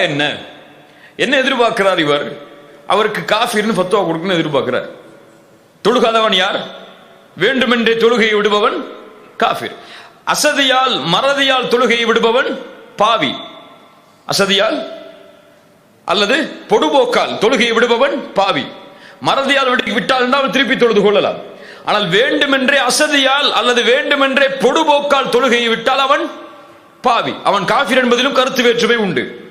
என்ன? என்ன எதிர்பார்க்கிறார் இவர்? அவருக்கு காஃபிர்னு ஃபத்துவா கொடுக்கணும்னு எதிர்பார்க்கிறார். தொழுகாதவன் யார்? வேண்டுமென்றே தொழுகையை விடுபவன் காஃபிர். அசதியால் மறதியால் தொழுகையை விடுபவன் பாவி. அசதியால் அல்லது பொடுபோக்கால் தொழுகையை விடுபவன் பாவி. மறதியால் விட்டால் என்றால் திருப்பி தொழுது கொள்ளலாம். ஆனால் வேண்டுமென்றே அசதியால் அல்லது வேண்டுமென்றே பொடுபோக்கால் தொழுகையை விட்டால் அவன் பாவி. அவன் காஃபிர் என்பதிலும் கருத்து வேற்றுமை உண்டு.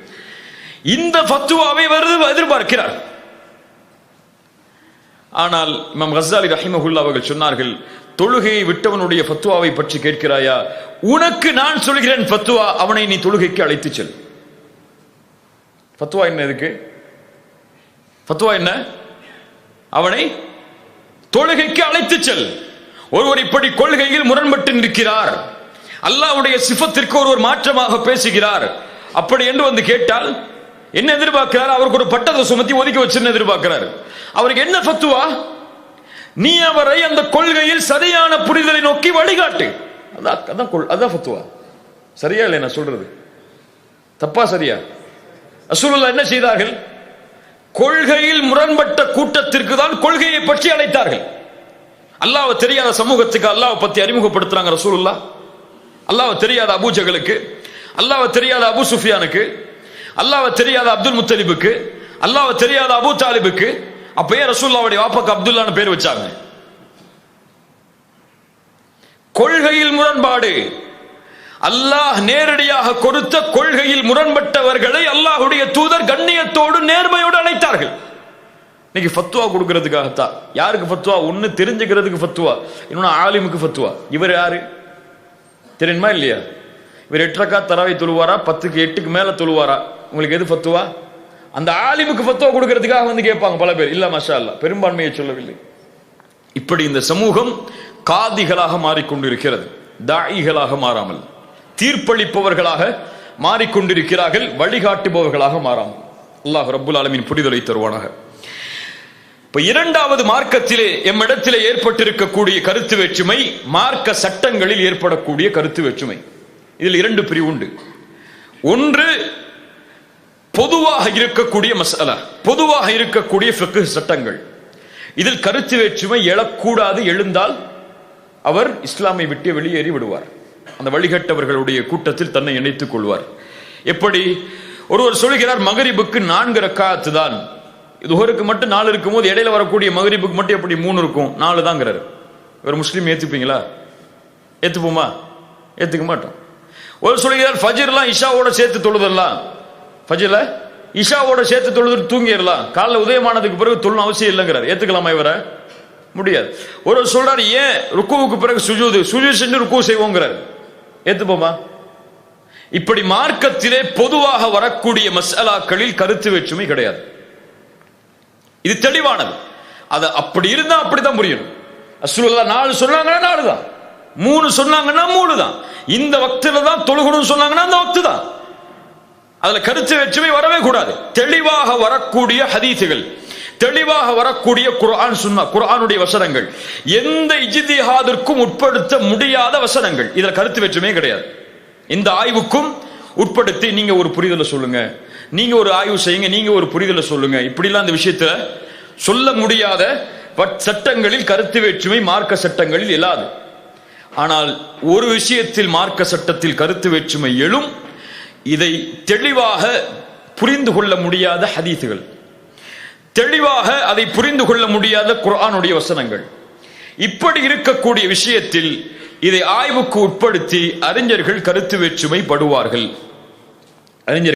இந்த ஃபத்துவாவை வருது எதிர்பார்க்கிறார். ஆனால் இமாம் ஹசாலி ரஹிமஹுல்லா அவர்கள் சொன்னார்கள் தொழுகையை விட்டவனுடைய ஃபத்துவாவை பற்றி கேட்கிறாயா? உனக்கு நான் சொல்கிறேன் ஃபத்துவா அவனை நீ தொழுகைக்கு அழைத்து செல். ஃபத்துவா என்ன இருக்கு ஃபத்துவா என்ன? அவனை தொழுகைக்கு அழைத்து செல். ஒருவர் இப்படி கொள்கையில் முரண்பட்டு நிற்கிறார். அல்லாஹ்வுடைய சிஃபத்திற்கு ஒருவர் மாற்றமாக பேசுகிறார். அப்படி என்று வந்து கேட்டால் என்ன எதிர்பார்க்கிறார்? அவருக்கு ஒரு பட்டத்தை சுமத்தி ஒதுக்கி வச்சுன்னு எதிர்பார்க்கிறார். அவருக்கு என்ன ஃபத்துவா? நீ அவரை அந்த கொள்கையில் சரியான புரிதலை நோக்கி வழிகாட்டு. அதான் அதான் கொள்- அதான் ஃபத்துவா. சரியா இல்லை நான் சொல்றது? தப்பா சரியா? அசூலுல்லா என்ன செய்தார்கள்? கொள்கையில் முரண்பட்ட கூட்டத்திற்கு தான் கொள்கையை பற்றி அழைத்தார்கள். அல்லாவை தெரியாத சமூகத்துக்கு அல்லாஹ் பத்தி அறிமுகப்படுத்துறாங்க ரசூலுல்லா அல்லாவை தெரியாத அபூஜகளுக்கு அல்லாவை தெரியாத அபு சுஃபியானுக்கு அல்லாஹ் தெரியாத அப்துல் முத்தலிபுக்கு அல்லாஹ் தெரியாத அபு தாலிபுக்கு அப்பயே ரசூல்லாவுடைய வாப்பாக்கு அப்துல்லான்னு பேர் வச்சாங்க. கொள்கையில் முரண்பாடு. அல்லாஹ் நேரடியாக கொடுத்த கொள்கையில் முரண்பட்டவர்களை அல்லாஹுடைய தூதர் கண்ணியத்தோடு நேர்மையோடு அழைத்தார்கள். இன்னைக்கு ஃபத்துவா கொடுக்கறதுக்காகத்தான். யாருக்கு ஃபத்துவா ஒன்னு தெரிஞ்சுக்கிறதுக்கு ஃபத்துவா இன்னொன்னு ஆலிமுக்கு ஃபத்துவா இவர் யாரு? தெரியுமா இல்லையா? இவர் எட்டரைக்கா தராவை தொழுவாரா? பத்துக்கு எட்டுக்கு மேல தொழுவாரா? உங்களுக்கு எது ஃபத்துவா? அந்த ஆலிமுக்கு ஃபத்துவா கொடுக்கறதுக்காக வந்து கேட்பாங்க பல பேர். இல்ல மஷா அல்ல பெரும்பான்மையை சொல்லவில்லை. இப்படி இந்த சமூகம் காதிகளாக மாறிக்கொண்டிருக்கிறது தாயிகளாக மாறாமல் தீர்ப்பளிப்பவர்களாக மாறிக்கொண்டிருக்கிறார்கள் வழிகாட்டுபவர்களாக மாறாமல். அல்லாஹ் ரபுல் ஆலமின் புரிதலை தருவானாக. இப்ப இரண்டாவது மார்க்கத்திலே எம்மிடத்திலே ஏற்பட்டிருக்கக்கூடிய கருத்து வேற்றுமை மார்க்க சட்டங்களில் ஏற்படக்கூடிய கருத்து வேற்றுமை. இதில் இரண்டு பிரிவு உண்டு. ஒன்று பொதுவாக இருக்கக்கூடிய மசாலா பொதுவாக இருக்கக்கூடிய ஃபிக்ஹ் சட்டங்கள். இதில் கருத்து வேற்றுமை எழக்கூடாது எழுந்தால் அவர் இஸ்லாமை விட்டு வெளியேறி விடுவார். அந்த வழிகட்டவர்களுடைய கூட்டத்தில் தன்னை இணைத்துக் கொள்வார். எப்படி? ஒருவர் சொல்கிறார் மகரிபுக்கு நான்கு ரக்காத்து தான். துஹருக்கு மட்டும் நாலு இருக்கும்போது இடையில வரக்கூடிய மகரிபுக்கு மட்டும் எப்படி மூணு இருக்கும்? நாலு தாங்கிறாரு. ஒரு முஸ்லீம் ஏத்துப்பீங்களா? ஏத்துப்போமா? ஏத்துக்க மாட்டோம். ஒரு சொல்கிறார் ஃபஜிர்லாம் இஷாவோட சேர்த்து தொழுதெல்லாம். ஃபஜ்ர்ல இஷாவோட சேர்த்து தொழுது தூங்கிடலாம். காலைல உதயமானதுக்கு பிறகு தொழணும் அவசியம் இல்லைங்கிறார். ஏத்துக்கலாமா இவரை? முடியாது. ஒரு சொல்றார் ஏன் ருக்குவுக்கு பிறகு சுஜூது? சுஜூ செஞ்சு ருக்கு செய்வோங்கிறார். ஏத்துப்போமா? இப்படி மார்க்கத்திலே பொதுவாக வரக்கூடிய மசாலாக்களில் கருத்து வேற்றுமை கிடையாது. இது தெளிவானது. அது அப்படி இருந்தா அப்படிதான் புரியணும். அசுல்லா நாலு சொன்னாங்கன்னா நாலு தான் மூணு சொன்னாங்கன்னா மூணு தான் இந்த வக்தில தான் தொழுகணும்னு சொன்னாங்கன்னா அந்த வக்து தான் அதுல கருத்து வேற்றுமை வரவே கூடாது. தெளிவாக வரக்கூடிய ஹதீசுகள் தெளிவாக வரக்கூடிய குர்ஆன் சுன்னா குரானுடைய வசனங்கள் எந்த இஜிதிஹாதிற்கும் உட்படுத்த முடியாத வசனங்கள். இதுல கருத்து வேற்றுமே கிடையாது. இந்த ஆய்வுக்கும் உட்படுத்தி நீங்க ஒரு புரிதலை சொல்லுங்க. நீங்க ஒரு ஆய்வு செய்யுங்க நீங்க ஒரு புரிதலை சொல்லுங்க. இப்படிலாம் இந்த விஷயத்துல சொல்ல முடியாத வட்- சட்டங்களில் கருத்து வேற்றுமை மார்க்க சட்டங்களில் இல்லாது. ஆனால் ஒரு விஷயத்தில் மார்க்க சட்டத்தில் கருத்து வேற்றுமை எழும் இதை தெளிவாக புரிந்து கொள்ள முடியாத ஹதீசுகள். தெளிவாக அதை புரிந்து கொள்ள முடியாத குரானுடைய வசனங்கள். இப்படி இருக்கக்கூடிய விஷயத்தில் இதை ஆய்வுக்கு உட்படுத்தி அறிஞர்கள் கருத்து வேற்றுமை படுவார்கள். அறிஞர்